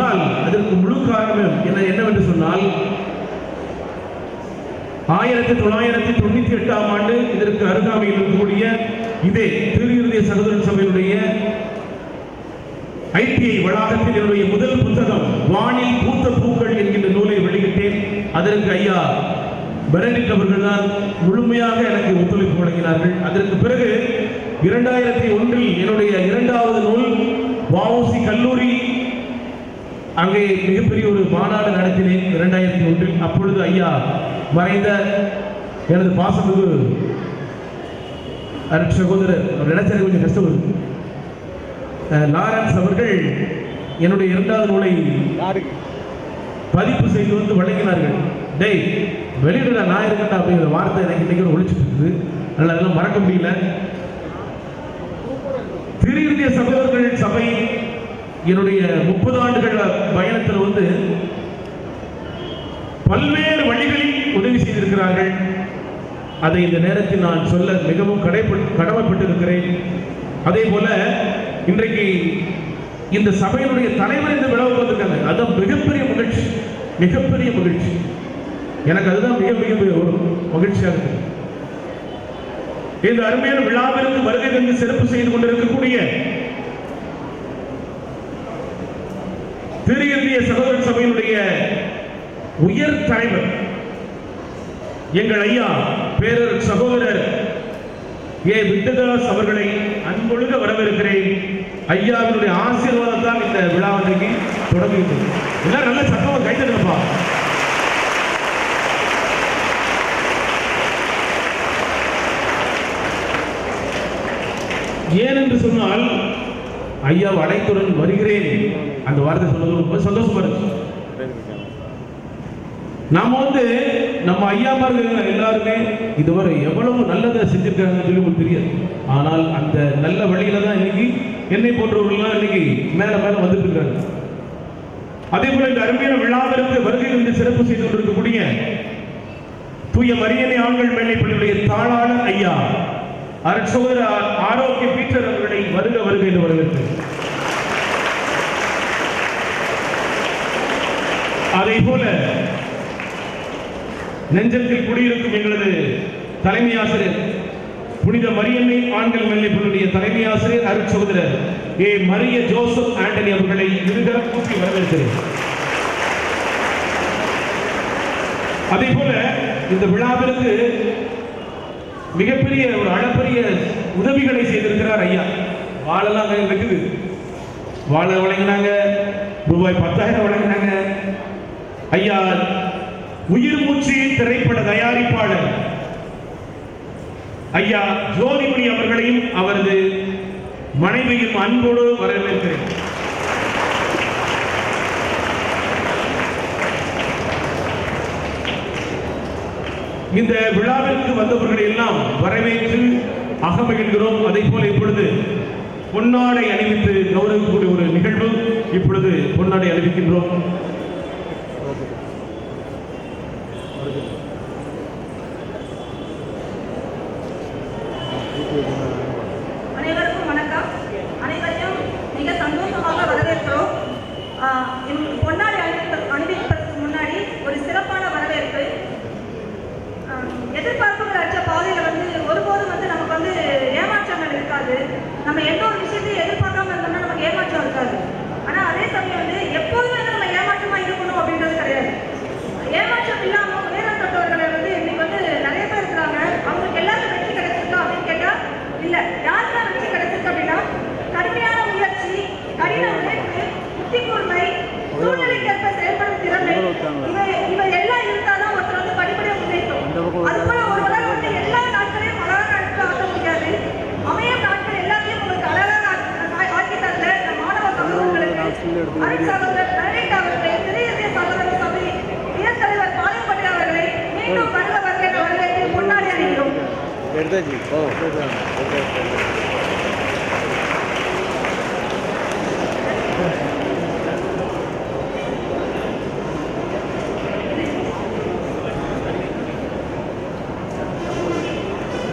சொன்னால் அதற்கு முழு காரணம் என்ன என்னவென்று சொன்னால் ஆயிரத்தி தொள்ளாயிரத்தி தொண்ணூத்தி எட்டாம் ஆண்டு இதற்கு அருகாமையில் இருக்கக்கூடிய இதே திருவிருதிய சகோதரன் சபையினுடைய ஐடிஐ வளாகத்தில் என்னுடைய முதல் புத்தகம் வானில் பூத்த பூக்கள் என்கின்ற நூலை வெளியிட்டேன். அதற்கு ஐயா பெரடிட் அவர்கள் தான் முழுமையாக எனக்கு ஒத்துழைப்பு வழங்கினார்கள். அதற்கு பிறகு இரண்டாயிரத்தி ஒன்றில் என்னுடைய இரண்டாவது நூல் அங்கே மிகப்பெரிய ஒரு மாநாடு நடத்தினேன் இரண்டாயிரத்தி ஒன்றில். அப்பொழுது ஐயா மறைந்த எனது பாசமிகு சகோதரர் நினைச்சது கொஞ்சம் கஷ்டம் இருக்கு. லாரன்ஸ் அவர்கள் என்னுடைய இரண்டாவது நூலை பதிப்பு செய்து வந்து வழங்கினார்கள். டேய் வெளியிட நான் இருக்கட்டா அப்படிங்கிற வார்த்தை எனக்கு இன்னைக்கு ஒழிச்சுட்டு இருக்குது. அதனால அதெல்லாம் மறக்க முடியல. திரு இந்திய சகோதரர்கள் சபை என்னுடைய முப்பது ஆண்டுகள் பயணத்தில் வந்து பல்வேறு வழிகளில் உதவி செய்திருக்கிறார்கள். அதை இந்த நேரத்தில் நான் சொல்ல மிகவும் கடமைப்பட்டிருக்கிறேன். அதே போல இன்றைக்கு இந்த சபையினுடைய தலைவர் இந்த விழாவுக்கு வந்திருக்காங்க. அதுதான் மிகப்பெரிய மகிழ்ச்சி. மிகப்பெரிய மகிழ்ச்சி. எனக்கு அதுதான் மிக மிக மிக ஒரு மகிழ்ச்சியாக இருக்கு. இந்த அருமையான விழாவிற்கு வருகை தந்து சிறப்பு செய்து கொண்டிருக்கக்கூடிய திரு இந்திய சகோதர சபையினுடைய உயர் தலைவர் எங்கள் ஐயா பேரர் சகோதரர் ஏ. விட்டுதாஸ் அவர்களை அன்பொழுக வரவேற்கிறேன். ஐயாவினுடைய ஆசீர்வாதத்தால் இந்த விழா அன்றைக்கு தொடங்குகிறது. எல்லாம் நல்ல சத்தமா கைத்தடுங்கப்பா ஏன் என்று சொன்னால் ஐயா அழைத்துடன் வருகிறேன். அந்த வார்த்தை சொல்றது ரொம்ப சந்தோஷமா இருக்கு. நாம வந்து நம்ம ஐயாமார்கள் எல்லாருமே இதுவரை எவ்வளவு நல்லதை செஞ்சிருக்காங்கன்னு சொல்லி உங்களுக்கு தெரியாது. ஆனால் அந்த நல்ல வழியில தான் இன்னைக்கு என்னை போன்றவர்கள்லாம் இன்னைக்கு மேல மேல வந்துட்டு இருக்காங்க. அதே போல இந்த அருமையான விழாவிற்கு வருகை வந்து சிறப்பு செய்து கொண்டிருக்கக்கூடிய தூய மரியனை ஆண்கள் மேல்நிலைப்பள்ளியுடைய தாளாளர் ஐயா அரசோதர ஆரோக்கிய பீட்டர் அவர்களை வருக வருகை என்று வரவேற்கிறேன். அதே போல நெஞ்சத்தில் குடியிருக்கும் எங்களது தலைமை ஆசிரியர் புனித மரியன்னை ஆண்கள் மேல்நிலைப்பள்ளியுடைய தலைமை ஆசிரியர் அருட்சகோதரர் ஏ. மரிய ஜோசப் ஆண்டனி அவர்களை இருதரம் கூப்பி வரவேற்கிறேன். அதே போல இந்த விழாவிற்கு மிகப்பெரிய ஒரு அளப்பரிய உதவிகளை செய்திருக்கிறார் ஐயா. வாழலாம் இருக்குது வாழை வழங்கினாங்க ரூபாய் பத்தாயிரம் வழங்கினாங்க. ஐயா உயிர் மூச்சு திரைப்பட தயாரிப்பாளர். ஐயா ஜோதிமணி அவர்களையும் அவரது மனைவியும் அன்போடு வரவேற்கிறேன். இந்த விழாவிற்கு வந்தவர்களை எல்லாம் வரவேற்று அகமகிழ்கிறோம் அதை போல இப்பொழுது பொன்னாடை அணிவித்து கௌரவிக்கக்கூடிய ஒரு நிகழ்வு இப்பொழுது பொன்னாடை அணிவிக்கின்றோம். அனைவருக்கும் Nerede değil? Tamam. Nerede? Nerede?